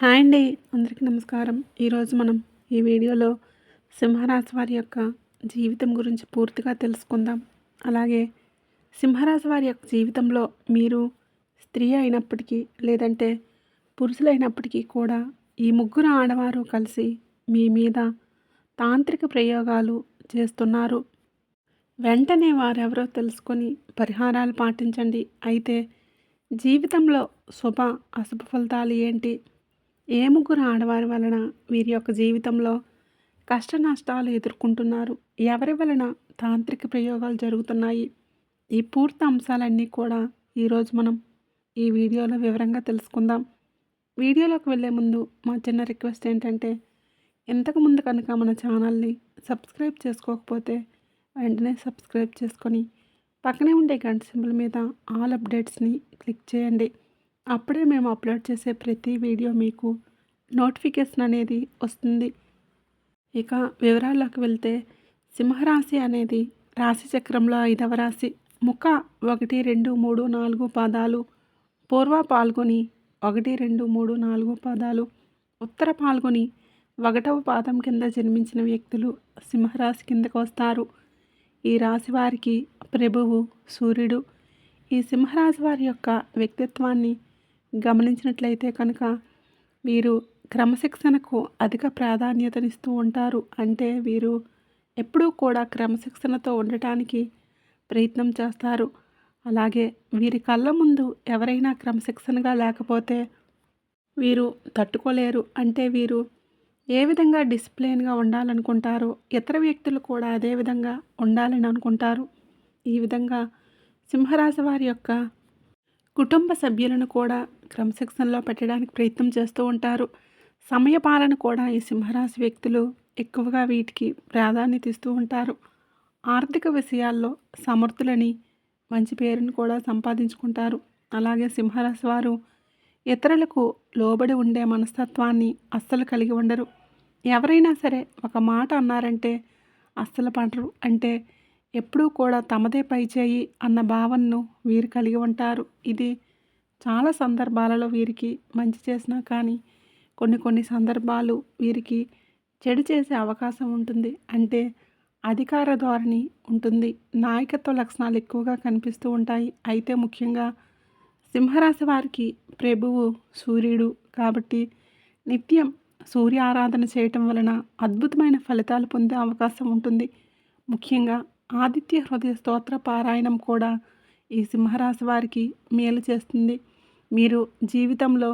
Hi అండి. అందరికీ నమస్కారం. ఈరోజు మనం ఈ వీడియోలో సింహరాశి వారి యొక్క జీవితం గురించి పూర్తిగా తెలుసుకుందాం. అలాగే సింహరాశి వారి యొక్క జీవితంలో మీరు స్త్రీ అయినప్పటికీ లేదంటే పురుషులైనప్పటికీ కూడా ఈ ముగ్గురు ఆడవారు కలిసి మీ మీద తాంత్రిక ప్రయోగాలు చేస్తున్నారు. వెంటనే వారెవరో తెలుసుకొని పరిహారాలు పాటించండి. అయితే జీవితంలో శుభ అశుభ ఫలితాలు ఏంటి? ఏ ముగ్గురు ఆడవారి వలన వీరి యొక్క జీవితంలో కష్ట నష్టాలు ఎదుర్కొంటున్నారు? ఎవరి వలన తాంత్రిక ప్రయోగాలు జరుగుతున్నాయి? ఈ పూర్తి అంశాలన్నీ కూడా ఈరోజు మనం ఈ వీడియోలో వివరంగా తెలుసుకుందాం. వీడియోలోకి వెళ్ళే ముందు మా చిన్న రిక్వెస్ట్ ఏంటంటే ఇంతకుముందు కనుక మన ఛానల్ని సబ్స్క్రైబ్ చేసుకోకపోతే వెంటనే సబ్స్క్రైబ్ చేసుకొని పక్కనే ఉండే గంట సింబల్ మీద ఆల్ అప్డేట్స్ని క్లిక్ చేయండి. అప్పుడే మేము అప్లోడ్ చేసే ప్రతి వీడియో మీకు నోటిఫికేషన్ అనేది వస్తుంది. ఇక వివరాల్లోకి వెళ్తే సింహరాశి అనేది రాశి చక్రంలో ఐదవ రాశి. ముఖ ఒకటి రెండు మూడు నాలుగు పాదాలు. పూర్వ పాల్గొని ఒకటి రెండు మూడు నాలుగు పాదాలు. ఉత్తర పాల్గొని ఒకటవ పాదం కింద జన్మించిన వ్యక్తులు సింహరాశి కిందకు వస్తారు. ఈ రాశి వారికి ప్రభువు సూర్యుడు. ఈ సింహరాశి వారి యొక్క వ్యక్తిత్వాన్ని గమనించినట్లయితే కనుక వీరు క్రమశిక్షణకు అధిక ప్రాధాన్యతనిస్తూ ఉంటారు. అంటే వీరు ఎప్పుడూ కూడా క్రమశిక్షణతో ఉండటానికి ప్రయత్నం చేస్తారు. అలాగే వీరి కళ్ళ ముందు ఎవరైనా క్రమశిక్షణగా లేకపోతే వీరు తట్టుకోలేరు. అంటే వీరు ఏ విధంగా డిసిప్లిన్గా ఉండాలనుకుంటారో ఇతర వ్యక్తులు కూడా అదే విధంగా ఉండాలని అనుకుంటారు. ఈ విధంగా సింహరాశి వారి యొక్క కుటుంబ సభ్యులను కూడా క్రమశిక్షణలో పెట్టడానికి ప్రయత్నం చేస్తూ ఉంటారు. సమయపాలన కూడా ఈ సింహరాశి వ్యక్తులు ఎక్కువగా వీటికి ప్రాధాన్యత ఇస్తూ ఉంటారు. ఆర్థిక విషయాల్లో సమర్థులని మంచి పేరును కూడా సంపాదించుకుంటారు. అలాగే సింహరాశి వారు ఇతరులకు లోబడి ఉండే మనస్తత్వాన్ని అస్సలు కలిగి ఉండరు. ఎవరైనా సరే ఒక మాట అన్నారంటే అస్సలు పడరు. అంటే ఎప్పుడూ కూడా తమదే పై చేయి అన్న భావనను వీరు కలిగి ఉంటారు. ఇది చాలా సందర్భాలలో వీరికి మంచి చేసినా కానీ కొన్ని కొన్ని సందర్భాలు వీరికి చెడు చేసే అవకాశం ఉంటుంది. అంటే అధికార ధోరణి ఉంటుంది. నాయకత్వ లక్షణాలు ఎక్కువగా కనిపిస్తూ ఉంటాయి. అయితే ముఖ్యంగా సింహరాశి వారికి ప్రభువు సూర్యుడు కాబట్టి నిత్యం సూర్య ఆరాధన చేయటం వలన అద్భుతమైన ఫలితాలు పొందే అవకాశం ఉంటుంది. ముఖ్యంగా ఆదిత్య హృదయ స్తోత్ర పారాయణం కూడా ఈ సింహరాశి వారికి మేలు చేస్తుంది. మీరు జీవితంలో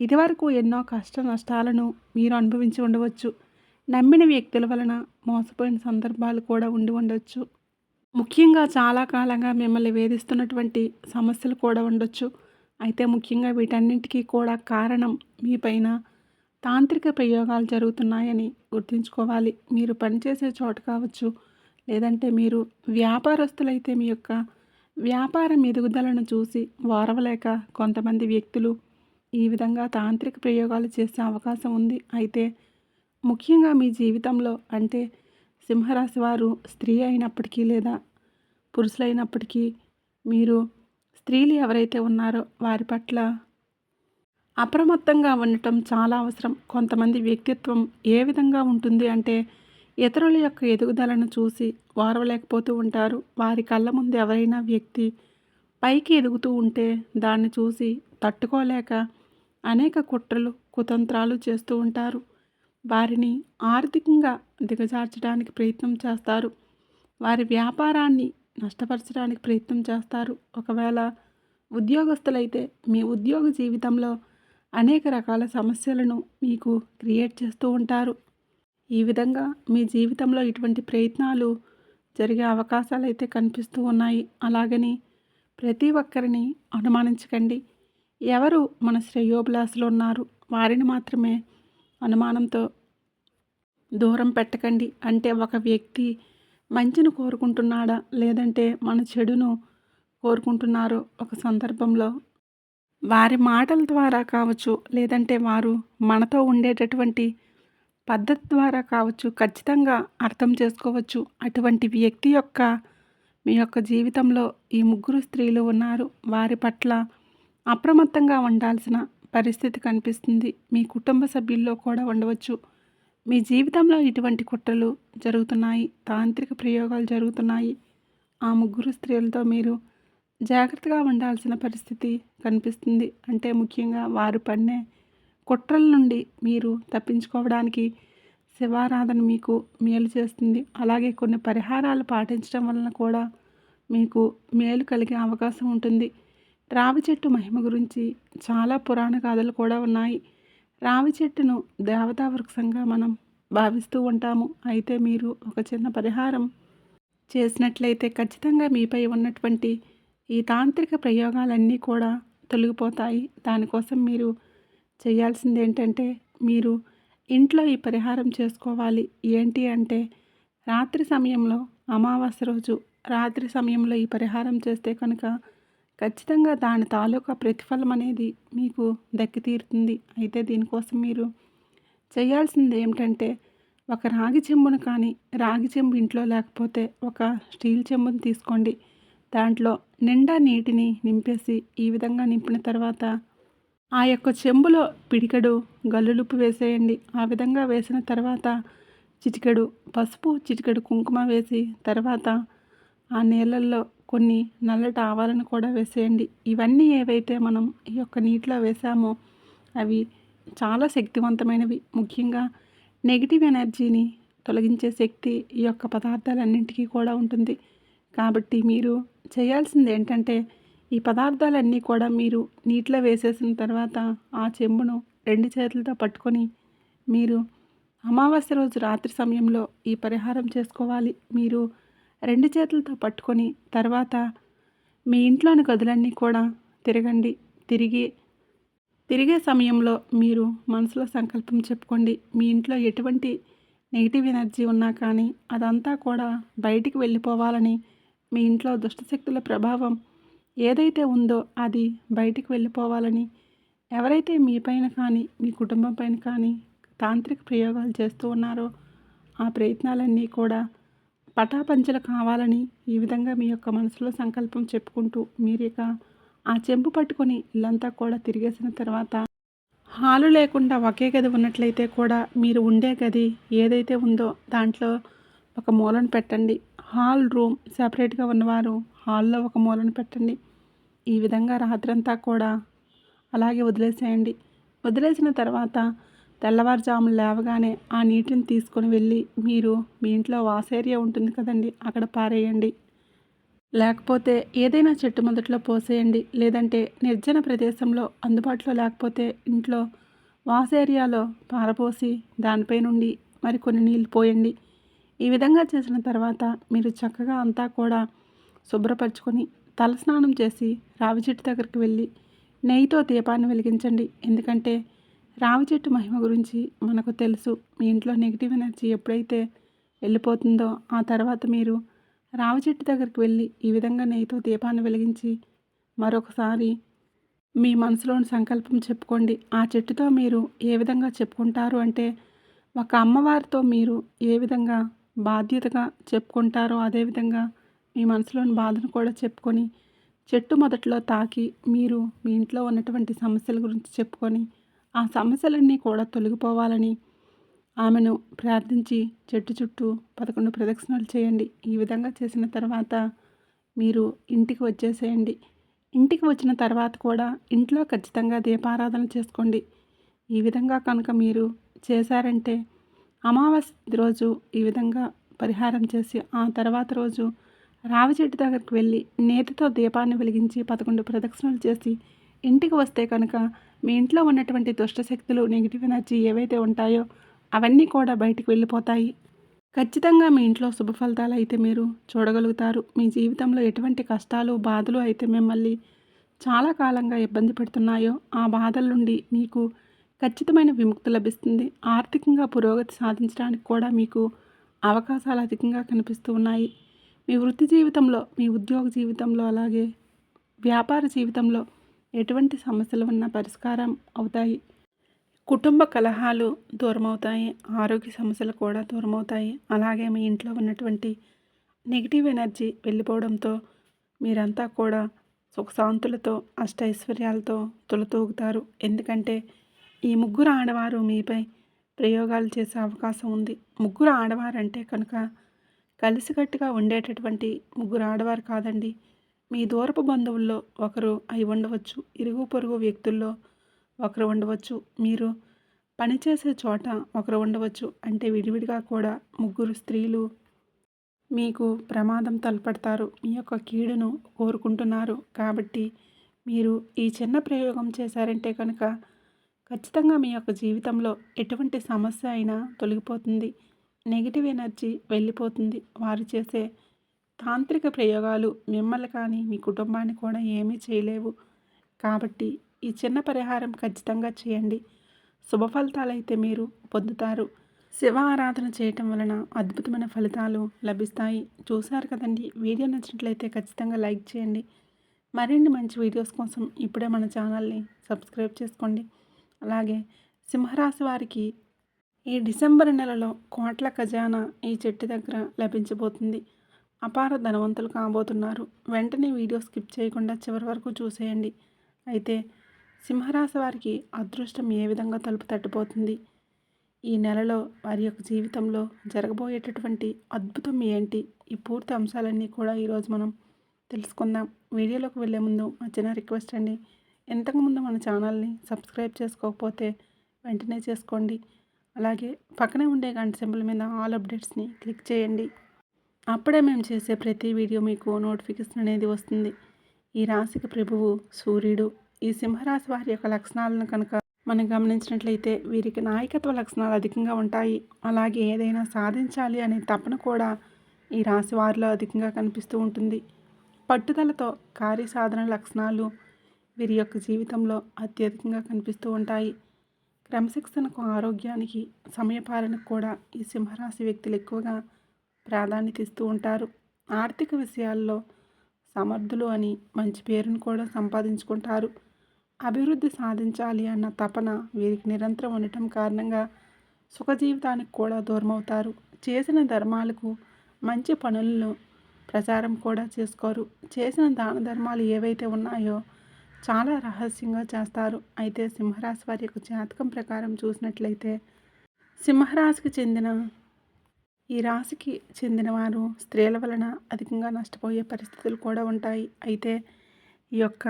ఇదివరకు ఎన్నో కష్ట నష్టాలను మీరు అనుభవించి ఉండవచ్చు. నమ్మిన వ్యక్తుల వలన మోసపోయిన సందర్భాలు కూడా ఉండి ఉండొచ్చు. ముఖ్యంగా చాలా కాలంగా మిమ్మల్ని వేధిస్తున్నటువంటి సమస్యలు కూడా ఉండొచ్చు. అయితే ముఖ్యంగా వీటన్నింటికీ కూడా కారణం మీపైన తాంత్రిక ప్రయోగాలు జరుగుతున్నాయని గుర్తుంచుకోవాలి. మీరు పనిచేసే చోటు కావచ్చు లేదంటే మీరు వ్యాపారస్తులైతే మీ యొక్క వ్యాపారం ఎదుగుదలను చూసి వారవలేక కొంతమంది వ్యక్తులు ఈ విధంగా తాంత్రిక ప్రయోగాలు చేసే అవకాశం ఉంది. అయితే ముఖ్యంగా మీ జీవితంలో అంటే సింహరాశి వారు స్త్రీ అయినప్పటికీ లేదా పురుషులైనప్పటికీ మీరు స్త్రీలు ఎవరైతే ఉన్నారో వారి పట్ల అప్రమత్తంగా ఉండటం చాలా అవసరం. కొంతమంది వ్యక్తిత్వం ఏ విధంగా ఉంటుంది అంటే ఇతరుల యొక్క ఎదుగుదలను చూసి వారవలేకపోతూ ఉంటారు. వారి కళ్ళ ముందు ఎవరైనా వ్యక్తి పైకి ఎదుగుతూ ఉంటే దాన్ని చూసి తట్టుకోలేక అనేక కుట్రలు కుతంత్రాలు చేస్తూ ఉంటారు. వారిని ఆర్థికంగా దిగజార్చడానికి ప్రయత్నం చేస్తారు. వారి వ్యాపారాన్ని నష్టపరచడానికి ప్రయత్నం చేస్తారు. ఒకవేళ ఉద్యోగస్తులైతే మీ ఉద్యోగ జీవితంలో అనేక రకాల సమస్యలను మీకు క్రియేట్ చేస్తూ ఉంటారు. ఈ విధంగా మీ జీవితంలో ఇటువంటి ప్రయత్నాలు జరిగే అవకాశాలు అయితే కనిపిస్తూ ఉన్నాయి. అలాగని ప్రతి ఒక్కరిని అనుమానించకండి. ఎవరు మన శ్రేయోభిలాసులు ఉన్నారు? వారిని మాత్రమే అనుమానంతో దూరం పెట్టకండి. అంటే ఒక వ్యక్తి మంచిని కోరుకుంటున్నాడా? లేదంటే మన చెడును కోరుకుంటున్నారో ఒక సందర్భంలో వారి మాటల ద్వారా కావచ్చు లేదంటే వారు మనతో ఉండేటటువంటి పద్ధతి ద్వారా కావచ్చు ఖచ్చితంగా అర్థం చేసుకోవచ్చు. అటువంటి వ్యక్తి యొక్క మీ యొక్క జీవితంలో ఈ ముగ్గురు స్త్రీలు ఉన్నారు. వారి పట్ల అప్రమత్తంగా ఉండాల్సిన పరిస్థితి కనిపిస్తుంది. మీ కుటుంబ సభ్యుల్లో కూడా ఉండవచ్చు. మీ జీవితంలో ఇటువంటి కుట్రలు జరుగుతున్నాయి. తాంత్రిక ప్రయోగాలు జరుగుతున్నాయి. ఆ ముగ్గురు స్త్రీలతో మీరు జాగ్రత్తగా ఉండాల్సిన పరిస్థితి కనిపిస్తుంది. అంటే ముఖ్యంగా వారు పన్నే కుట్రల నుండి మీరు తప్పించుకోవడానికి శివారాధన మీకు మేలు చేస్తుంది. అలాగే కొన్ని పరిహారాలు పాటించడం వలన కూడా మీకు మేలు కలిగే అవకాశం ఉంటుంది. రావి చెట్టు మహిమ గురించి చాలా పురాణ గాథలు కూడా ఉన్నాయి. రావి చెట్టును దేవతా వృక్షంగా మనం భావిస్తూ ఉంటాము. అయితే మీరు ఒక చిన్న పరిహారం చేసినట్లయితే ఖచ్చితంగా మీపై ఉన్నటువంటి ఈ తాంత్రిక ప్రయోగాలన్నీ కూడా తొలగిపోతాయి. దానికోసం మీరు చేయాల్సింది ఏంటంటే మీరు ఇంట్లో ఈ పరిహారం చేసుకోవాలి. ఏంటి అంటే రాత్రి సమయంలో అమావాస్య రోజు రాత్రి సమయంలో ఈ పరిహారం చేస్తే కనుక ఖచ్చితంగా దాని తాలూకా ప్రతిఫలం అనేది మీకు దక్కి తీరుతుంది. అయితే దీనికోసం మీరు చేయాల్సింది ఏమిటంటే ఒక రాగి చెంబును కానీ రాగి చెంబు ఇంట్లో లేకపోతే ఒక స్టీల్ చెంబును తీసుకోండి. దాంట్లో నిండా నీటిని నింపేసి ఈ విధంగా నింపిన తర్వాత ఆ యొక్క చెంబులో పిడికెడు గల్లులుపు వేసేయండి. ఆ విధంగా వేసిన తర్వాత చిటికెడు పసుపు చిటికెడు కుంకుమ వేసి తర్వాత ఆ నీళ్ళల్లో కొన్ని నల్లటి ఆవాలను కూడా వేసేయండి. ఇవన్నీ ఏవైతే మనం ఈ యొక్క నీటిలో వేసామో అవి చాలా శక్తివంతమైనవి. ముఖ్యంగా నెగిటివ్ ఎనర్జీని తొలగించే శక్తి ఈ యొక్క పదార్థాలన్నింటికీ కూడా ఉంటుంది. కాబట్టి మీరు చేయాల్సింది ఏంటంటే ఈ పదార్థాలన్నీ కూడా మీరు నీటిలో వేసేసిన తర్వాత ఆ చెంబును రెండు చేతులతో పట్టుకొని మీరు అమావాస్య రోజు రాత్రి సమయంలో ఈ పరిహారం చేసుకోవాలి. మీరు రెండు చేతులతో పట్టుకొని తర్వాత మీ ఇంట్లోని గదులన్నీ కూడా తిరగండి. తిరిగి తిరిగే సమయంలో మీరు మనసులో సంకల్పం చెప్పుకోండి. మీ ఇంట్లో ఎటువంటి నెగిటివ్ ఎనర్జీ ఉన్నా కానీ అదంతా కూడా బయటికి వెళ్ళిపోవాలని మీ ఇంట్లో దుష్టశక్తుల ప్రభావం ఏదైతే ఉందో అది బయటికి వెళ్ళిపోవాలని ఎవరైతే మీపైన కానీ మీ కుటుంబం పైన కానీ తాంత్రిక ప్రయోగాలు చేస్తూ ఉన్నారో ఆ ప్రయత్నాలన్నీ కూడా పటాపంచలు కావాలని ఈ విధంగా మీ యొక్క మనసులో సంకల్పం చెప్పుకుంటూ మీరు ఇక ఆ చెంపు పట్టుకొని ఇల్లంతా కూడా తిరిగేసిన తర్వాత హాలు లేకుండా ఒకే గది ఉన్నట్లయితే కూడా మీరు ఉండే గది ఏదైతే ఉందో దాంట్లో ఒక మూలను పెట్టండి. హాల్ రూమ్ సపరేట్గా ఉన్నవారు హాల్లో ఒక మూలను పెట్టండి. ఈ విధంగా రాత్రంతా కూడా అలాగే వదిలేసేయండి. వదిలేసిన తర్వాత తెల్లవారుజామున లేవగానే ఆ నీటిని తీసుకొని వెళ్ళి మీరు మీ ఇంట్లో వాసేరియా ఉంటుంది కదండి అక్కడ పారేయండి. లేకపోతే ఏదైనా చెట్టు మొదట్లో పోసేయండి. లేదంటే నిర్జన ప్రదేశంలో అందుబాటులో లేకపోతే ఇంట్లో వాసేరియాలో పారపోసి దానిపై నుండి మరికొన్ని నీళ్ళు పోయండి. ఈ విధంగా చేసిన తర్వాత మీరు చక్కగా అంతా కూడా శుభ్రపరచుకొని తలస్నానం చేసి రావి చెట్టు దగ్గరికి వెళ్ళి నెయ్యితో దీపాన్ని వెలిగించండి. ఎందుకంటే రావి చెట్టు మహిమ గురించి మనకు తెలుసు. మీ ఇంట్లో నెగిటివ్ ఎనర్జీ ఎప్పుడైతే వెళ్ళిపోతుందో ఆ తర్వాత మీరు రావి చెట్టు దగ్గరికి వెళ్ళి ఈ విధంగా నెయ్యితో దీపాన్ని వెలిగించి మరొకసారి మీ మనసులోని సంకల్పం చెప్పుకోండి. ఆ చెట్టుతో మీరు ఏ విధంగా చెప్పుకుంటారు అంటే ఒక అమ్మవారితో మీరు ఏ విధంగా బాధ్యతగా చెప్పుకుంటారో అదేవిధంగా మీ మనసులోని బాధను కూడా చెప్పుకొని చెట్టు మొదట్లో తాకి మీరు మీ ఇంట్లో ఉన్నటువంటి సమస్యల గురించి చెప్పుకొని ఆ సమస్యలన్నీ కూడా తొలగిపోవాలని ఆమెను ప్రార్థించి చెట్టు చుట్టూ పదకొండు ప్రదక్షిణలు చేయండి. ఈ విధంగా చేసిన తర్వాత మీరు ఇంటికి వచ్చేసేయండి. ఇంటికి వచ్చిన తర్వాత కూడా ఇంట్లో ఖచ్చితంగా దీపారాధన చేసుకోండి. ఈ విధంగా కనుక మీరు చేశారంటే అమావాస్య రోజు ఈ విధంగా పరిహారం చేసి ఆ తర్వాత రోజు రావి చెట్టు దగ్గరికి వెళ్ళి నేతితో దీపాన్ని వెలిగించి పదకొండు ప్రదక్షిణలు చేసి ఇంటికి వస్తే కనుక మీ ఇంట్లో ఉన్నటువంటి దుష్టశక్తులు నెగిటివ్ ఎనర్జీ ఏవైతే ఉంటాయో అవన్నీ కూడా బయటికి వెళ్ళిపోతాయి. ఖచ్చితంగా మీ ఇంట్లో శుభ ఫలితాలు అయితే మీరు చూడగలుగుతారు. మీ జీవితంలో ఎటువంటి కష్టాలు బాధలు అయితే మిమ్మల్ని చాలా కాలంగా ఇబ్బంది పెడుతున్నాయో ఆ బాధల నుండి మీకు ఖచ్చితమైన విముక్తి లభిస్తుంది. ఆర్థికంగా పురోగతి సాధించడానికి కూడా మీకు అవకాశాలు అధికంగా కనిపిస్తూ ఉన్నాయి. మీ వృత్తి జీవితంలో మీ ఉద్యోగ జీవితంలో అలాగే వ్యాపార జీవితంలో ఎటువంటి సమస్యలు ఉన్నా పరిష్కారం అవుతాయి. కుటుంబ కలహాలు దూరమవుతాయి ఆరోగ్య సమస్యలు కూడా దూరమవుతాయి. అలాగే మీ ఇంట్లో ఉన్నటువంటి నెగిటివ్ ఎనర్జీ వెళ్ళిపోవడంతో మీరంతా కూడా సుఖశాంతులతో అష్టైశ్వర్యాలతో తులతూగుతారు. ఎందుకంటే ఈ ముగ్గురు ఆడవారు మీపై ప్రయోగాలు చేసే అవకాశం ఉంది. ముగ్గురు ఆడవారంటే కనుక కలిసికట్టుగా ఉండేటటువంటి ముగ్గురు ఆడవారు కాదండి. మీ దూరపు బంధువుల్లో ఒకరు అయి ఉండవచ్చు ఇరుగు పొరుగు వ్యక్తుల్లో ఒకరు ఉండవచ్చు. మీరు పనిచేసే చోట ఒకరు ఉండవచ్చు. అంటే విడివిడిగా కూడా ముగ్గురు స్త్రీలు మీకు ప్రమాదం తలపడతారు. మీ యొక్క కీడును కోరుకుంటున్నారు. కాబట్టి మీరు ఈ చిన్న ప్రయోగం చేశారంటే కనుక ఖచ్చితంగా మీ యొక్క జీవితంలో ఎటువంటి సమస్య అయినా తొలగిపోతుంది. నెగిటివ్ ఎనర్జీ వెళ్ళిపోతుంది. వారు చేసే తాంత్రిక ప్రయోగాలు మిమ్మల్ని కానీ మీ కుటుంబాన్ని కూడా ఏమీ చేయలేవు. కాబట్టి ఈ చిన్న పరిహారం ఖచ్చితంగా చేయండి. శుభ ఫలితాలు అయితే మీరు పొందుతారు. శివ ఆరాధన చేయటం వలన అద్భుతమైన ఫలితాలు లభిస్తాయి. చూశారు కదండి? వీడియో నచ్చినట్లయితే ఖచ్చితంగా లైక్ చేయండి. మరిన్ని మంచి వీడియోస్ కోసం ఇప్పుడే మన ఛానల్ని సబ్స్క్రైబ్ చేసుకోండి. అలాగే సింహరాశి వారికి ఈ డిసెంబర్ నెలలో కోట్ల ఖజానా ఈ చెట్టు దగ్గర లభించబోతుంది. అపార ధనవంతులు కాబోతున్నారు. వెంటనే వీడియో స్కిప్ చేయకుండా చివరి వరకు చూసేయండి. అయితే సింహరాశి వారికి అదృష్టం ఏ విధంగా తలుపు తట్టిపోతుంది? ఈ నెలలో వారి యొక్క జీవితంలో జరగబోయేటటువంటి అద్భుతం ఏంటి? ఈ పూర్తి అంశాలన్నీ కూడా ఈరోజు మనం తెలుసుకుందాం. వీడియోలోకి వెళ్ళే ముందు మా చిన్న రిక్వెస్ట్ అండి. ఇంతకుముందు మన ఛానల్ని సబ్స్క్రైబ్ చేసుకోకపోతే వెంటనే చేసుకోండి. అలాగే పక్కనే ఉండే గంట సింబల్ మీద ఆల్ అప్డేట్స్ని క్లిక్ చేయండి. అప్పుడే మేము చేసే ప్రతి వీడియో మీకు నోటిఫికేషన్ అనేది వస్తుంది. ఈ రాశికి ప్రభువు సూర్యుడు. ఈ సింహరాశి వారి యొక్క లక్షణాలను కనుక మనం గమనించినట్లయితే వీరికి నాయకత్వ లక్షణాలు అధికంగా ఉంటాయి. అలాగే ఏదైనా సాధించాలి అనే తపన కూడా ఈ రాశి వారిలో అధికంగా కనిపిస్తూ ఉంటుంది. పట్టుదలతో కార్యసాధన లక్షణాలు వీరి యొక్క జీవితంలో అత్యధికంగా కనిపిస్తూ ఉంటాయి. క్రమశిక్షణకు ఆరోగ్యానికి సమయపాలనకు కూడా ఈ సింహరాశి వ్యక్తులు ఎక్కువగా ప్రాధాన్యత ఇస్తూ ఉంటారు. ఆర్థిక విషయాల్లో సమర్థులు అని మంచి పేరును కూడా సంపాదించుకుంటారు. అభివృద్ధి సాధించాలి అన్న తపన వీరికి నిరంతరం ఉండటం కారణంగా సుఖ జీవితానికి కూడా దూరమవుతారు. చేసిన ధర్మాలకు మంచి పనులను ప్రచారం కూడా చేసుకోరు. చేసిన దాన ధర్మాలు ఏవైతే ఉన్నాయో చాలా రహస్యంగా చేస్తారు. అయితే సింహరాశి వారి యొక్క జాతకం ప్రకారం చూసినట్లయితే సింహరాశికి చెందిన ఈ రాశికి చెందిన వారు స్త్రీల వలన అధికంగా నష్టపోయే పరిస్థితులు కూడా ఉంటాయి. అయితే ఈ యొక్క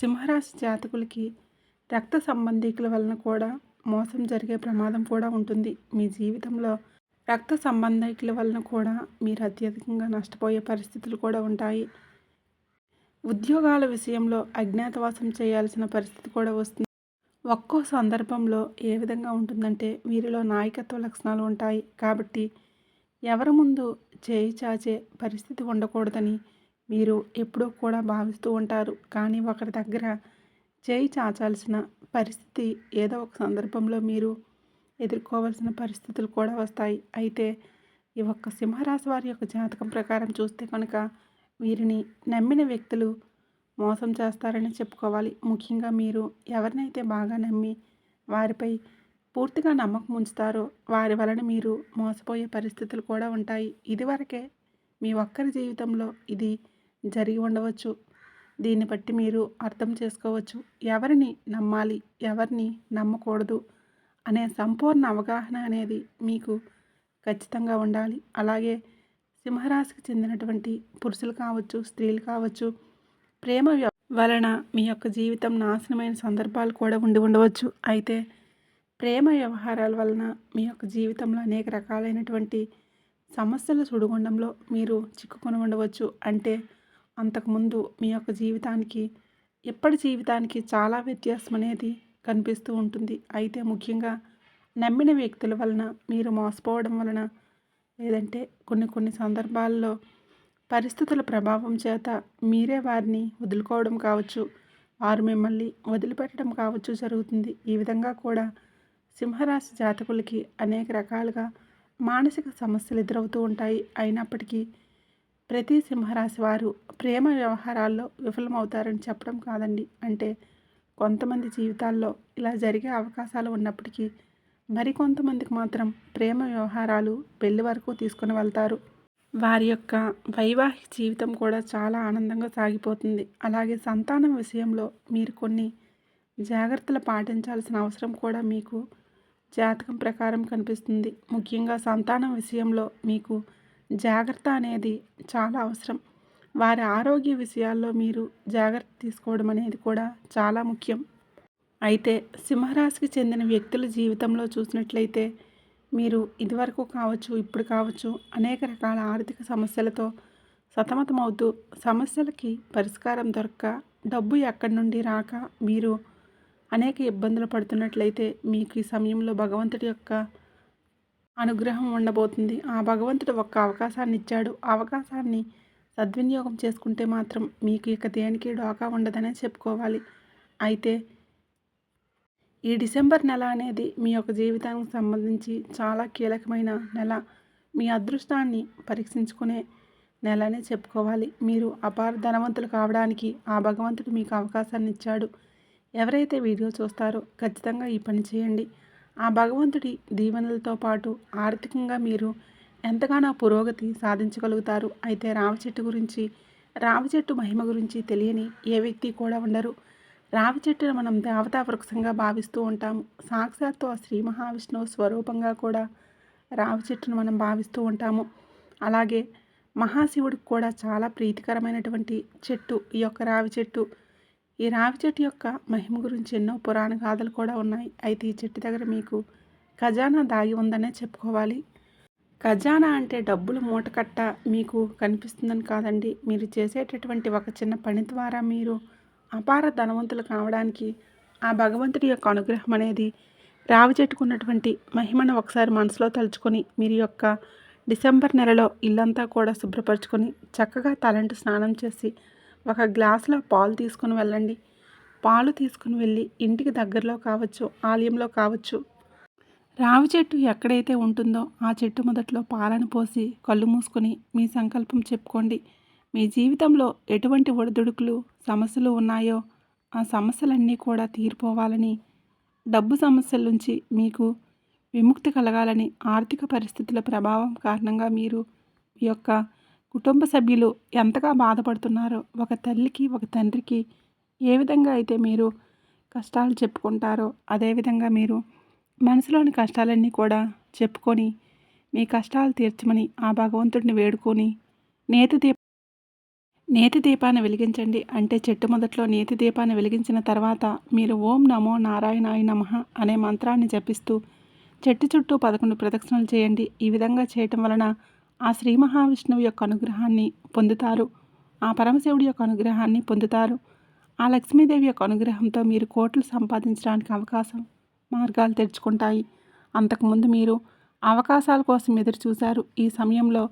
సింహరాశి జాతకులకి రక్త సంబంధికుల వలన కూడా మోసం జరిగే ప్రమాదం కూడా ఉంటుంది. మీ జీవితంలో రక్త సంబంధికుల వలన కూడా మీరు అత్యధికంగా నష్టపోయే పరిస్థితులు కూడా ఉంటాయి. ఉద్యోగాల విషయంలో అజ్ఞాతవాసం చేయాల్సిన పరిస్థితి కూడా వస్తుంది. ఒక్కో సందర్భంలో ఏ విధంగా ఉంటుందంటే వీరిలో నాయకత్వ లక్షణాలు ఉంటాయి. కాబట్టి ఎవరి ముందు చేయి చాచే పరిస్థితి ఉండకూడదని మీరు ఎప్పుడూ కూడా భావిస్తూ ఉంటారు. కానీ ఒకరి దగ్గర చేయి చాచాల్సిన పరిస్థితి ఏదో ఒక సందర్భంలో మీరు ఎదుర్కోవాల్సిన పరిస్థితులు కూడా వస్తాయి. అయితే ఈ ఒక్క సింహరాశి వారి యొక్క జాతకం ప్రకారం చూస్తే కనుక వీరిని నమ్మిన వ్యక్తులు మోసం చేస్తారని చెప్పుకోవాలి. ముఖ్యంగా మీరు ఎవరినైతే బాగా నమ్మి వారిపై పూర్తిగా నమ్మకం ఉంచుతారో వారి వలన మీరు మోసపోయే పరిస్థితులు కూడా ఉంటాయి. ఇదివరకే మీ ఒక్కరి జీవితంలో ఇది జరిగి ఉండవచ్చు. దీన్ని బట్టి మీరు అర్థం చేసుకోవచ్చు. ఎవరిని నమ్మాలి ఎవరిని నమ్మకూడదు అనే సంపూర్ణ అవగాహన అనేది మీకు ఖచ్చితంగా ఉండాలి. అలాగే సింహరాశికి చెందినటువంటి పురుషులు కావచ్చు స్త్రీలు కావచ్చు ప్రేమ వలన మీ యొక్క జీవితం నాశనమైన సందర్భాలు కూడా ఉండి ఉండవచ్చు. అయితే ప్రేమ వ్యవహారాల వలన మీ యొక్క జీవితంలో అనేక రకాలైనటువంటి సమస్యల సుడిగుండంలో మీరు చిక్కుకొని ఉండవచ్చు. అంటే అంతకుముందు మీ యొక్క జీవితానికి ఇప్పటి జీవితానికి చాలా వ్యత్యాసం అనేది కనిపిస్తూ ఉంటుంది. అయితే ముఖ్యంగా నమ్మిన వ్యక్తుల వలన మీరు మోసపోవడం వలన లేదంటే కొన్ని కొన్ని సందర్భాల్లో పరిస్థితుల ప్రభావం చేత మీరే వారిని వదులుకోవడం కావచ్చు వారు మిమ్మల్ని వదిలిపెట్టడం కావచ్చు జరుగుతుంది. ఈ విధంగా కూడా సింహరాశి జాతకులకి అనేక రకాలుగా మానసిక సమస్యలు ఎదురవుతూ ఉంటాయి. అయినప్పటికీ ప్రతి సింహరాశి వారు ప్రేమ వ్యవహారాల్లో విఫలమవుతారని చెప్పడం కాదండి. అంటే కొంతమంది జీవితాల్లో ఇలా జరిగే అవకాశాలు ఉన్నప్పటికీ మరికొంతమందికి మాత్రం ప్రేమ వ్యవహారాలు పెళ్ళి వరకు తీసుకుని వెళ్తారు. వారి యొక్క వైవాహిక జీవితం కూడా చాలా ఆనందంగా సాగిపోతుంది. అలాగే సంతానం విషయంలో మీరు కొన్ని జాగ్రత్తలు పాటించాల్సిన అవసరం కూడా మీకు జాతకం ప్రకారం కనిపిస్తుంది. ముఖ్యంగా సంతానం విషయంలో మీకు జాగ్రత్త అనేది చాలా అవసరం. వారి ఆరోగ్య విషయాల్లో మీరు జాగ్రత్త తీసుకోవడం అనేది కూడా చాలా ముఖ్యం. అయితే సింహరాశికి చెందిన వ్యక్తుల జీవితంలో చూసినట్లయితే మీరు ఇదివరకు కావచ్చు ఇప్పుడు కావచ్చు అనేక రకాల ఆర్థిక సమస్యలతో సతమతమవుతూ సమస్యలకి పరిష్కారం దొరక్క డబ్బు ఎక్కడి నుండి రాక మీరు అనేక ఇబ్బందులు పడుతున్నట్లయితే మీకు ఈ సమయంలో భగవంతుడి యొక్క అనుగ్రహం ఉండబోతుంది. ఆ భగవంతుడు ఒక్క అవకాశాన్ని ఇచ్చాడు. అవకాశాన్ని సద్వినియోగం చేసుకుంటే మాత్రం మీకు ఇక దేనికి డోకా ఉండదనే చెప్పుకోవాలి. అయితే ఈ డిసెంబర్ నెల అనేది మీ యొక్క జీవితానికి సంబంధించి చాలా కీలకమైన నెల. మీ అదృష్టాన్ని పరీక్షించుకునే నెల చెప్పుకోవాలి. మీరు అపార ధనవంతులు కావడానికి ఆ భగవంతుడు మీకు అవకాశాన్ని ఇచ్చాడు. ఎవరైతే వీడియో చూస్తారో ఖచ్చితంగా ఈ పని చేయండి. ఆ భగవంతుడి దీవెనలతో పాటు ఆర్థికంగా మీరు ఎంతగానో పురోగతి సాధించగలుగుతారు. అయితే రావి చెట్టు గురించి రావి చెట్టు మహిమ గురించి తెలియని ఏ వ్యక్తి కూడా ఉండరు. రావి చెట్టును మనం దేవతా వృక్షంగా భావిస్తూ ఉంటాము సాక్షాత్తు ఆ శ్రీ మహావిష్ణువు స్వరూపంగా కూడా రావి చెట్టును మనం భావిస్తూ ఉంటాము. అలాగే మహాశివుడికి కూడా చాలా ప్రీతికరమైనటువంటి చెట్టు ఈ యొక్క రావి చెట్టు. ఈ రావి చెట్టు యొక్క మహిమ గురించి ఎన్నో పురాణ గాథలు కూడా ఉన్నాయి. అయితే ఈ చెట్టు దగ్గర మీకు ఖజానా దాగి ఉందనే చెప్పుకోవాలి. ఖజానా అంటే డబ్బులు మూటకట్ట మీకు కనిపిస్తుందని కాదండి. మీరు చేసేటటువంటి ఒక చిన్న పని ద్వారా మీరు అపార ధనవంతులు కావడానికి ఆ భగవంతుడి యొక్క అనుగ్రహం అనేది రావి చెట్టుకున్నటువంటి మహిమను ఒకసారి మనసులో తలుచుకొని మీరు యొక్క డిసెంబర్ నెలలో ఇల్లంతా కూడా శుభ్రపరచుకొని చక్కగా తలంటు స్నానం చేసి ఒక గ్లాసులో పాలు తీసుకుని వెళ్ళండి. పాలు తీసుకుని వెళ్ళి ఇంటికి దగ్గరలో కావచ్చు ఆలయంలో కావచ్చు. రావి చెట్టు ఎక్కడైతే ఉంటుందో ఆ చెట్టు మొదట్లో పాలను పోసి కళ్ళు మూసుకొని మీ సంకల్పం చెప్పుకోండి. మీ జీవితంలో ఎటువంటి ఒడిదుడుకులు సమస్యలు ఉన్నాయో ఆ సమస్యలన్నీ కూడా తీరిపోవాలని డబ్బు సమస్యల నుంచి మీకు విముక్తి కలగాలని ఆర్థిక పరిస్థితుల ప్రభావం కారణంగా మీరు మీ యొక్క కుటుంబ సభ్యులు ఎంతగా బాధపడుతున్నారో ఒక తల్లికి ఒక తండ్రికి ఏ విధంగా అయితే మీరు కష్టాలు చెప్పుకుంటారో అదేవిధంగా మీరు మనసులోని కష్టాలన్నీ కూడా చెప్పుకొని మీ కష్టాలు తీర్చమని ఆ భగవంతుడిని వేడుకొని నేతి దీప నేతి దీపాన్ని వెలిగించండి. అంటే చెట్టు మొదట్లో నేతి దీపాన్ని వెలిగించిన తర్వాత మీరు ఓం నమో నారాయణాయ నమ అనే మంత్రాన్ని జపిస్తూ చెట్టు చుట్టూ పదకొండు ప్రదక్షిణలు చేయండి. ఈ విధంగా చేయటం వలన ఆ శ్రీ మహావిష్ణువు యొక్క అనుగ్రహాన్ని పొందుతారు. ఆ పరమశివుడి యొక్క అనుగ్రహాన్ని పొందుతారు. ఆ లక్ష్మీదేవి యొక్క అనుగ్రహంతో మీరు కోట్లు సంపాదించడానికి అవకాశం మార్గాలు తెరుచుకుంటాయి. అంతకుముందు మీరు అవకాశాల కోసం ఎదురు చూశారు ఈ సమయంలో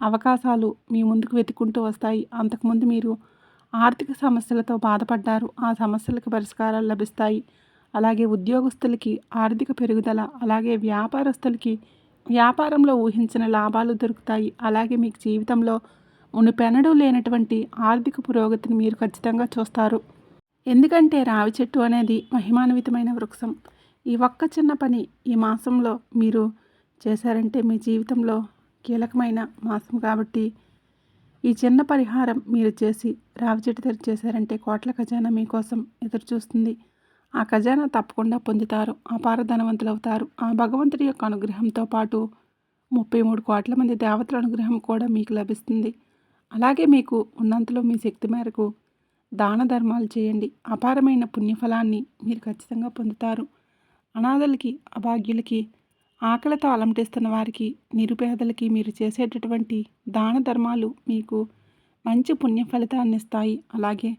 అవకాశాలు మీ ముందుకు వెతుకుంటూ వస్తాయి. అంతకుముందు మీరు ఆర్థిక సమస్యలతో బాధపడ్డారు. ఆ సమస్యలకు పరిష్కారాలు లభిస్తాయి. అలాగే ఉద్యోగస్తులకి ఆర్థిక పెరుగుదల అలాగే వ్యాపారస్తులకి వ్యాపారంలో ఊహించిన లాభాలు దొరుకుతాయి. అలాగే మీకు జీవితంలో మునిపెనడు లేనటువంటి ఆర్థిక పురోగతిని మీరు ఖచ్చితంగా చూస్తారు. ఎందుకంటే రావి చెట్టు అనేది మహిమాన్వితమైన వృక్షం. ఈ ఒక్క చిన్న పని ఈ మాసంలో మీరు చేశారంటే మీ జీవితంలో కీలకమైన మాసం కాబట్టి ఈ చిన్న పరిహారం మీరు చేసి రావి చెట్టు తెరి చేశారంటే కోట్ల ఖజానా మీకోసం ఎదురుచూస్తుంది. ఆ ఖజానా తప్పకుండా పొందుతారు. అపార ధనవంతులు అవుతారు. ఆ భగవంతుడి యొక్క అనుగ్రహంతో పాటు ముప్పై మూడు కోట్ల మంది దేవతల అనుగ్రహం కూడా మీకు లభిస్తుంది. అలాగే మీకు ఉన్నంతలో మీ శక్తి మేరకు దాన ధర్మాలు చేయండి. అపారమైన పుణ్యఫలాన్ని మీరు ఖచ్చితంగా పొందుతారు. అనాథలకి అభాగ్యులకి ఆకలితో అలంటిస్తున్న వారికి నిరుపేదలకి మీరు చేసేటటువంటి దాన ధర్మాలు మీకు మంచి పుణ్య ఫలితాన్ని ఇస్తాయి అలాగే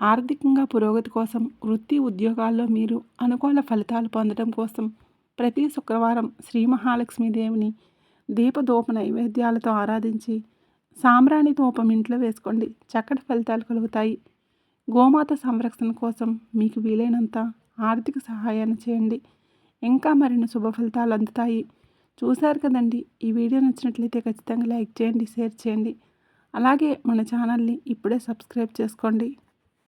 ఆర్థికంగా పురోగతి కోసం వృత్తి ఉద్యోగాల్లో మీరు అనుకూల ఫలితాలు పొందడం కోసం ప్రతి శుక్రవారం శ్రీ మహాలక్ష్మీదేవిని దీపధూప నైవేద్యాలతో ఆరాధించి సాంబ్రాణి ధూపం ఇంట్లో వేసుకోండి. చక్కటి ఫలితాలు కలుగుతాయి. గోమాత సంరక్షణ కోసం మీకు వీలైనంత ఆర్థిక సహాయాన్ని చేయండి. ఇంకా మరిన్ని శుభ ఫలితాలు అందుతాయి. చూశారు కదండి? ఈ వీడియో నచ్చినట్లయితే ఖచ్చితంగా లైక్ చేయండి షేర్ చేయండి. అలాగే మన ఛానల్ని ఇప్పుడే సబ్స్క్రైబ్ చేసుకోండి.